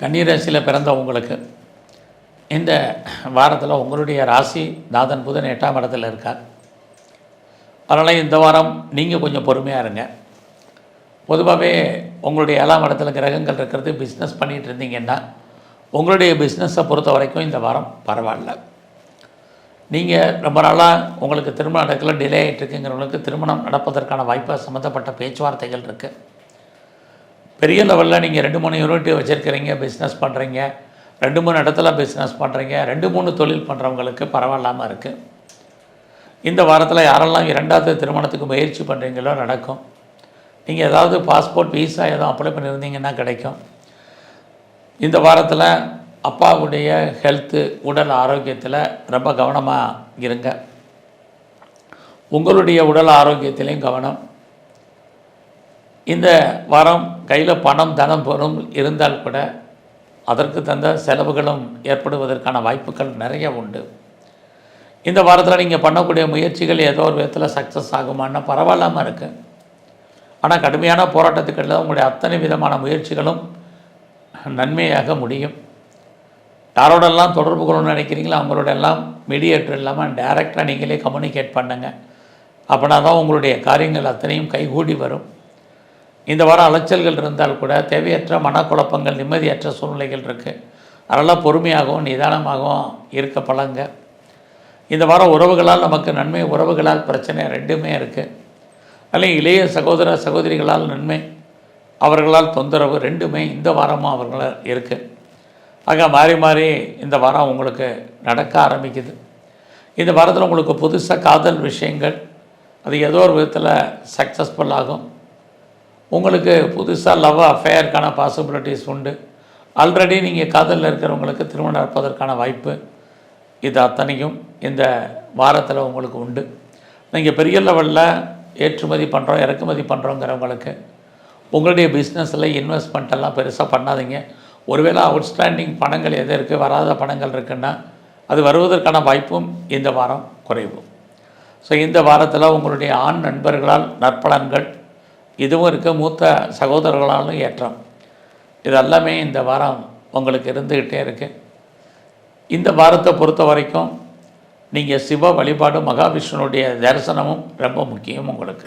கன்னிராசியில் பிறந்தவங்களுக்கு இந்த வாரத்தில் உங்களுடைய ராசி நாதன் புதன் எட்டாம் இடத்துல இருக்கார். அதனால் இந்த வாரம் நீங்கள் கொஞ்சம் பொறுமையாக இருங்க. பொதுவாகவே உங்களுடைய ஏழாம் இடத்துல கிரகங்கள் இருக்கிறது பிஸ்னஸ் பண்ணிகிட்டு இருந்தீங்கன்னா உங்களுடைய பிஸ்னஸை பொறுத்த வரைக்கும் இந்த வாரம் பரவாயில்ல. நீங்கள் ரொம்ப நாளாக உங்களுக்கு திருமணம் நடக்கல டிலே ஆகிட்டு இருக்குங்கிறவங்களுக்கு திருமணம் நடப்பதற்கான வாய்ப்பு சம்மந்தப்பட்ட பேச்சுவார்த்தைகள் இருக்குது பெரிய லெவலில் நீங்கள் ரெண்டு மூணு யூனிட் வச்சுருக்கிறீங்க பிஸ்னஸ் பண்ணுறீங்க ரெண்டு மூணு இடத்துல பிஸ்னஸ் பண்ணுறீங்க ரெண்டு மூணு தொழில் பண்ணுறவங்களுக்கு பரவாயில்லாமல் இருக்குது இந்த வாரத்தில் யாரெல்லாம் இரண்டாவது திருமணத்துக்கு முயற்சி பண்ணுறீங்களோ நடக்கும். நீங்கள் ஏதாவது பாஸ்போர்ட் வீசா எதுவும் அப்ளை பண்ணியிருந்தீங்கன்னா கிடைக்கும். இந்த வாரத்தில் அப்பாவுடைய ஹெல்த்து உடல் ஆரோக்கியத்தில் ரொம்ப கவனமாக இருங்க. உங்களுடைய உடல் ஆரோக்கியத்திலையும் கவனம். இந்த வாரம் கையில் பணம் தனம் பெறும் இருந்தால் கூட அதற்கு தந்த செலவுகளும் ஏற்படுவதற்கான வாய்ப்புகள் நிறைய உண்டு. இந்த வாரத்தில் நீங்கள் பண்ணக்கூடிய முயற்சிகள் ஏதோ ஒரு விதத்தில் சக்ஸஸ் ஆகுமான்னா பரவாயில்லாமல் இருக்குது ஆனால் கடுமையான போராட்டத்துக்கிட்ட உங்களுடைய அத்தனை விதமான முயற்சிகளும் நன்மையாக முடியும். யாரோடெல்லாம் தொடர்பு கொள்ளணும்னு நினைக்கிறீங்களோ அவங்களோட எல்லாம் மீடியேட்டர் இல்லாமல் டைரெக்டாக நீங்களே கம்யூனிகேட் பண்ணுங்கள் அப்படின்னா தான் உங்களுடைய காரியங்கள் அத்தனையும் கைகூடி வரும். இந்த வாரம் அலைச்சல்கள் இருந்தால் கூட தேவையற்ற மனக்குழப்பங்கள் நிம்மதியற்ற சூழ்நிலைகள் இருக்குது அதெல்லாம் பொறுமையாகவும் நிதானமாகவும் இருக்க பழங்க. இந்த வாரம் உறவுகளால் நமக்கு நன்மை உறவுகளால் பிரச்சனை ரெண்டுமே இருக்குது அதில் இளைய சகோதர சகோதரிகளால் நன்மை அவர்களால் தொந்தரவு ரெண்டுமே இந்த வாரமும் அவர்களால் இருக்குது ஆக மாறி மாறி இந்த வாரம் உங்களுக்கு நடக்க ஆரம்பிக்குது. இந்த வாரத்தில் உங்களுக்கு புதுசாக காதல் விஷயங்கள் அது ஏதோ ஒரு விதத்தில் சக்ஸஸ்ஃபுல் ஆகும். உங்களுக்கு புதுசாக லவ் அஃபேருக்கான பாசிபிலிட்டிஸ் உண்டு. ஆல்ரெடி நீங்கள் காதலில் இருக்கிறவங்களுக்கு திருமணம் நடப்பதற்கான வாய்ப்பு இது அத்தனையும் இந்த வாரத்தில் உங்களுக்கு உண்டு. நீங்கள் பெரிய லெவலில் ஏற்றுமதி பண்ணுறோம் இறக்குமதி பண்ணுறோங்கிறவங்களுக்கு உங்களுடைய பிஸ்னஸில் இன்வெஸ்ட்மெண்ட் எல்லாம் பெருசாக பண்ணாதீங்க. ஒருவேளை அவுட்ஸ்டாண்டிங் பணங்கள் எது இருக்குது வராத பணங்கள் இருக்குன்னா அது வருவதற்கான வாய்ப்பும் இந்த வாரம் குறைவு. ஸோ இந்த வாரத்தில் உங்களுடைய ஆண் நண்பர்களால் நற்பலன்கள் இதுவும் இருக்க. மூத்த சகோதரர்களாலும் ஏற்றம். இதெல்லாமே இந்த வாரம் உங்களுக்கு இருந்துக்கிட்டே இருக்குது இந்த வாரத்தை பொறுத்த வரைக்கும் நீங்கள் சிவ வழிபாடு மகாவிஷ்ணுனுடைய தரிசனமும் ரொம்ப முக்கியம் உங்களுக்கு.